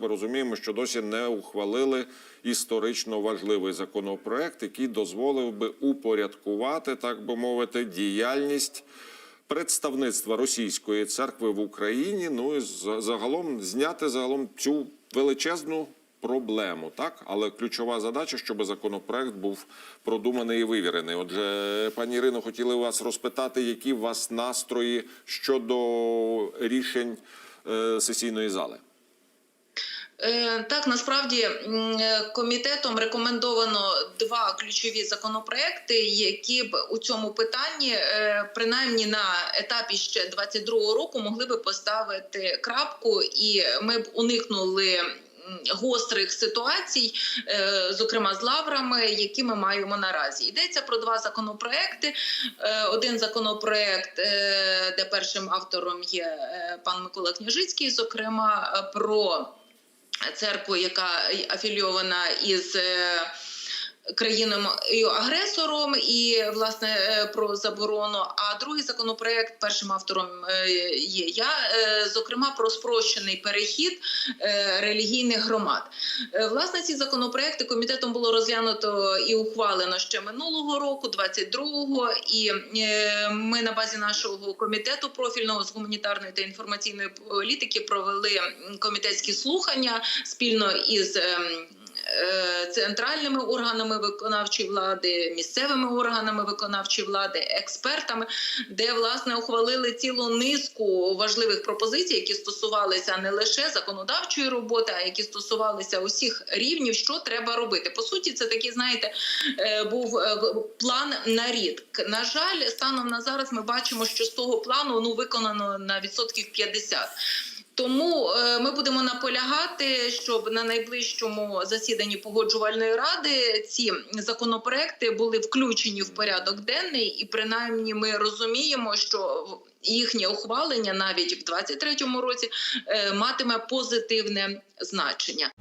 ми розуміємо, що досі не ухвалили історично важливий законопроект, який дозволив би упорядкувати, так би мовити, діяльність представництва російської церкви в Україні. Ну і за- загалом зняти загалом цю величезну проблему, так але ключова задача, щоб законопроект був продуманий і вивірений. Отже, пані Ірино, хотіли вас розпитати, які у вас настрої щодо рішень е, сесійної зали. Е, Так, насправді е, комітетом рекомендовано два ключові законопроекти, які б у цьому питанні, е, принаймні на етапі ще 22-го року, могли би поставити крапку, і ми б уникнули. Гострих ситуацій, зокрема з лаврами, які ми маємо наразі, йдеться про два законопроекти. Один законопроект, де першим автором є пан Микола Княжицький, зокрема про церкву, яка афілійована із країною агресором, і власне е, про заборону. А другий законопроект першим автором е, є я, е, зокрема про спрощений перехід релігійних громад. Власне, ці законопроекти комітетом було розглянуто і ухвалено ще минулого року, 22-го, і ми на базі нашого комітету профільного з гуманітарної та інформаційної політики провели комітетські слухання спільно із. Е, Центральними органами виконавчої влади, місцевими органами виконавчої влади, експертами, де власне ухвалили цілу низку важливих пропозицій, які стосувалися не лише законодавчої роботи, а які стосувалися усіх рівнів, що треба робити. По суті, це такий, знаєте, е, був е, план на рік. На жаль, станом на зараз ми бачимо, що з того плану ну виконано на відсотків 50. Тому е, ми будемо наполягати, щоб на найближчому засіданні погоджувальної ради ці законопроекти були включені в порядок денний, і принаймні ми розуміємо, що їхнє ухвалення навіть в 2023 році е, матиме позитивне значення.